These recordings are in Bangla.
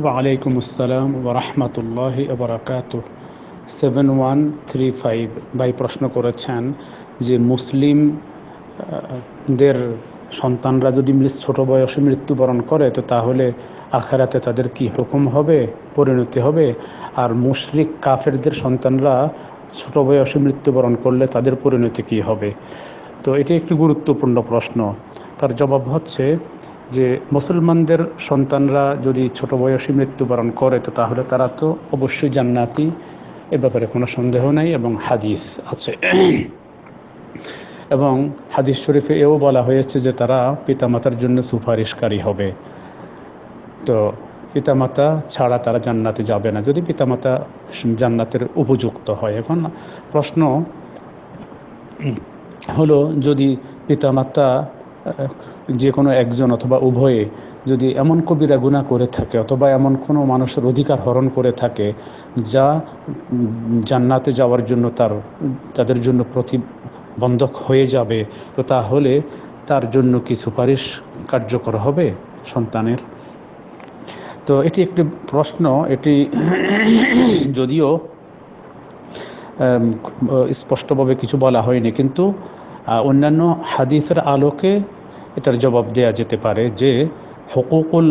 ওয়ালাইকুম আসসালাম ওরহমতুল্লাহ বরাকাত সেভেন ওয়ান থ্রি ফাইভ ভাই প্রশ্ন করেছেন যে মুসলিম দের সন্তানরা যদি ছোট বয়সে মৃত্যুবরণ করে, তো তাহলে আখেরাতে তাদের কি হুকুম হবে? পরিণতি হবে? আর মুশরিক কাফেরদের সন্তানরা ছোট বয়সে মৃত্যুবরণ করলে তাদের পরিণতি কি হবে? তো এটি একটি গুরুত্বপূর্ণ প্রশ্ন। তার জবাব হচ্ছে যে মুসলমানদের সন্তানরা যদি ছোট বয়সে মৃত্যুবরণ করে, তো তাহলে তারা তো অবশ্যই জান্নাতি। এ ব্যাপারে কোনো সন্দেহ নাই এবং হাদিস আছে। এবং হাদিস শরীফে এও বলা হয়েছে যে তারা পিতামাতার জন্য সুপারিশকারী হবে। তো পিতামাতা ছাড়া তারা জান্নাতে যাবে না। যদি পিতামাতা জান্নাতের উপযুক্ত হয়, এখন প্রশ্ন হলো, যদি পিতামাতা যে কোনো একজন অথবা উভয়ে যদি এমন কবিরা গুণা করে থাকে অথবা এমন কোনো মানুষের অধিকার হরণ করে থাকে, যা জান্নাতে যাওয়ার জন্য তার, তাদের জন্য প্রতিবন্ধক হয়ে যাবে, তো তাহলে তার জন্য কি সুপারিশ কার্যকর হবে সন্তানের? তো এটি একটি প্রশ্ন, এটি যদিও স্পষ্টভাবে কিছু বলা হয়নি, কিন্তু অন্যান্য হাদিসের আলোকে এটার জবাব দেয়া যেতে পারে যে হকুকুল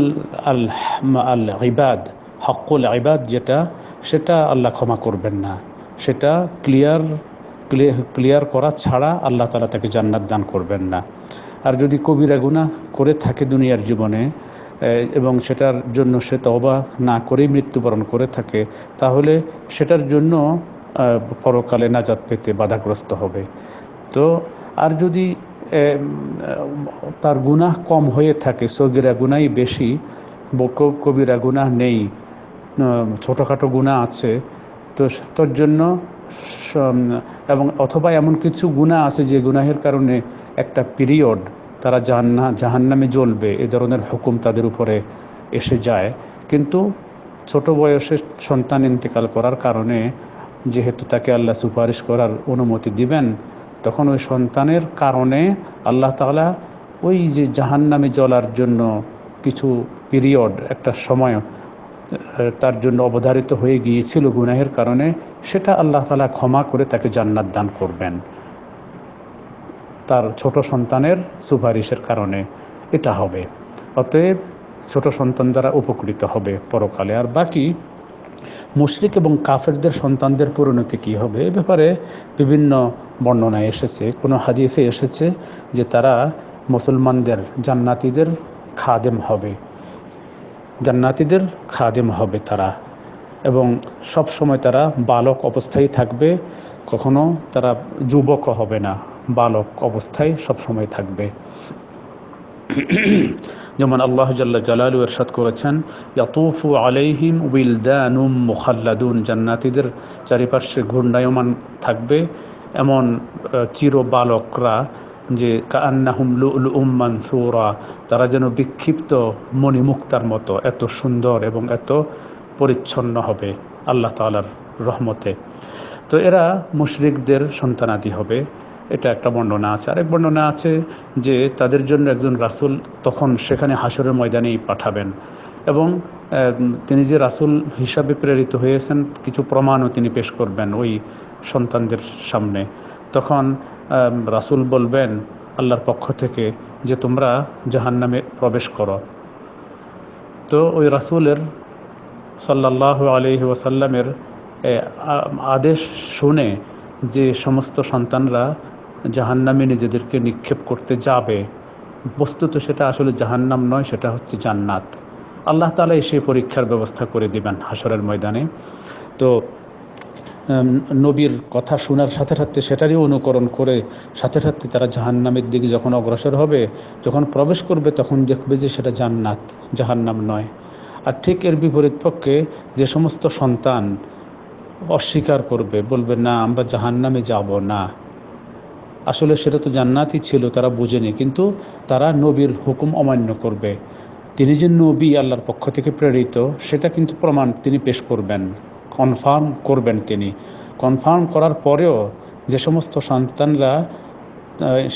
আল আল ইবাদ হকুল ইবাদ যেটা, সেটা আল্লাহ ক্ষমা করবেন না। সেটা ক্লিয়ার ক্লিয়ার করা ছাড়া আল্লাহ তালা তাকে জান্নাত দান করবেন না। আর যদি কবিরা গুনাহ করে থাকে দুনিয়ার জীবনে এবং সেটার জন্য সে তবা না করেই মৃত্যুবরণ করে থাকে, তাহলে সেটার জন্য পরকালে নাজাত পেতে বাধাগ্রস্ত হবে। তো আর যদি তার গুনাহ কম হয়ে থাকে। সগিরা গুনাই বেশি কবিরা গুনাহ নেই। ছোটোখাটো গুনাহ আছে। তো তোর জন্য এবং অথবা এমন কিছু গুনাহ আছে যে গুনাহের কারণে একটা পিরিয়ড তারা জাহান্না জাহান্নামে জ্বলবে। এ ধরনের হুকুম তাদের উপরে এসে যায়। কিন্তু ছোট বয়সে সন্তান ইন্তেকাল করার কারণে যেহেতু তাকে আল্লাহ সুপারিশ করার অনুমতি দিবেন তখন ওই সন্তানের কারণে আল্লাহ তাআলা ওই যে জাহান্নামে জ্বলার জন্য কিছু পিরিয়ড একটা সময় তার জন্য অবধারিত হয়ে গিয়েছিল গুনাহের কারণে, সেটা আল্লাহ তাআলা ক্ষমা করে তাকে জান্নাত দান করবেন। তার ছোট সন্তানের সুপারিশের কারণে এটা হবে। অতএব ছোট সন্তান দ্বারা উপকৃত হবে পরকালে। আর বাকি মুশরিক এবং কাফেরদের সন্তানদের পরিণতি কি হবে? এ ব্যাপারে বিভিন্ন বর্ণনায় এসেছে, কোনো হাদিসে এসেছে যে তারা মুসলমানদের জান্নাতীদের খাদেম হবে। জান্নাতীদের খাদেম হবে তারা। এবং সব সময় তারা বালক অবস্থায় থাকবে, কখনো তারা যুবক হবে না, বালক অবস্থায় সব সময় থাকবে। যেমন আল্লাহ জাল্লা জালালু এরশাদ করেছেন, ইয়াতুফু আলাইহিম উইলদানুম মুখাল্লাদুন, জান্নাতীদের চারিপাশে ঘূর্ণায়মান থাকবে এমন চির বালকরা যে কান্নাহুম লুলুম মানসুরা, তারা যেন বিক্ষিপ্ত মণিমুক্তার মতো এত সুন্দর এবং এত পরিচ্ছন্ন হবে আল্লাহ তাআলার রহমতে। তো এরা মুশরিকদের সন্তানাদি হবে। এটা একটা বর্ণনা আছে। আরেক বর্ণনা আছে যে তাদের জন্য একজন রাসূল তখন সেখানে হাসরের ময়দানেই পাঠাবেন এবং তিনি যে রাসূল হিসাবে প্রেরিত হয়েছেন, কিছু প্রমাণও তিনি পেশ করবেন। ওই সন্তানদের সামনে। তখন রাসূল বলবেন, আল্লাহর পক্ষ থেকে যে তোমরা জাহান্নামে প্রবেশ করো। তো ওই রাসূলের সাল্লাহ আলহি ওয়াসাল্লামের আদেশ শুনে যে সমস্ত সন্তানরা জাহান্নামে নিজেদেরকে নিক্ষেপ করতে যাবে, বস্তুত সেটা আসলে জাহান্নাম নয়, সেটা হচ্ছে জান্নাত। আল্লাহ তালা সেই পরীক্ষার ব্যবস্থা করে দিবেন হাসরের ময়দানে। তো নবীর কথা শোনার সাথে সাথে সেটারই অনুকরণ করে, সাথে সাথে তারা জাহান্নামের দিকে যখন অগ্রসর হবে, যখন প্রবেশ করবে, তখন দেখবে যে সেটা জান্নাত, জাহান্নাম নয়। আর ঠিক এর বিপরীত পক্ষে যে সমস্ত সন্তান অস্বীকার করবে, বলবে, না, আমরা জাহান্নামে যাব না। আসলে সেটা তো জান্নাতই ছিল, তারা বুঝেনি, কিন্তু তারা নবীর হুকুম অমান্য করবে। তিনি যে নবী আল্লাহর পক্ষ থেকে প্রেরিত, সেটা কিন্তু প্রমাণ তিনি পেশ করবেন। কনফার্ম করবেন তিনি। কনফার্ম করার পরেও যে সমস্ত সন্তানরা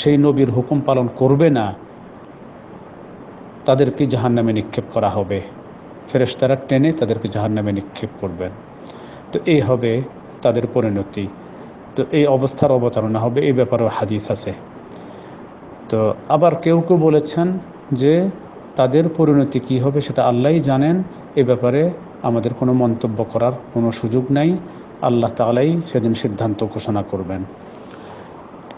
সেই নবীর হুকুম পালন করবে না, তাদেরকে জাহান্নামে নিক্ষেপ করা হবে। ফেরেশতারা টেনে তাদেরকে জাহান্নামে নিক্ষেপ করবেন। তো এই হবে তাদের পরিণতি। তো এই অবস্থার অবতারণা হবে, এই ব্যাপারেও হাদিস আছে। তো আবার কেউ কেউ বলেছেন যে তাদের পরিণতি কি হবে সেটা আল্লাহই জানেন, এ ব্যাপারে আমাদের কোনো মন্তব্য করার কোনো সুযোগ নাই। আল্লাহ তালাই সেদিন সিদ্ধান্ত ঘোষণা করবেন।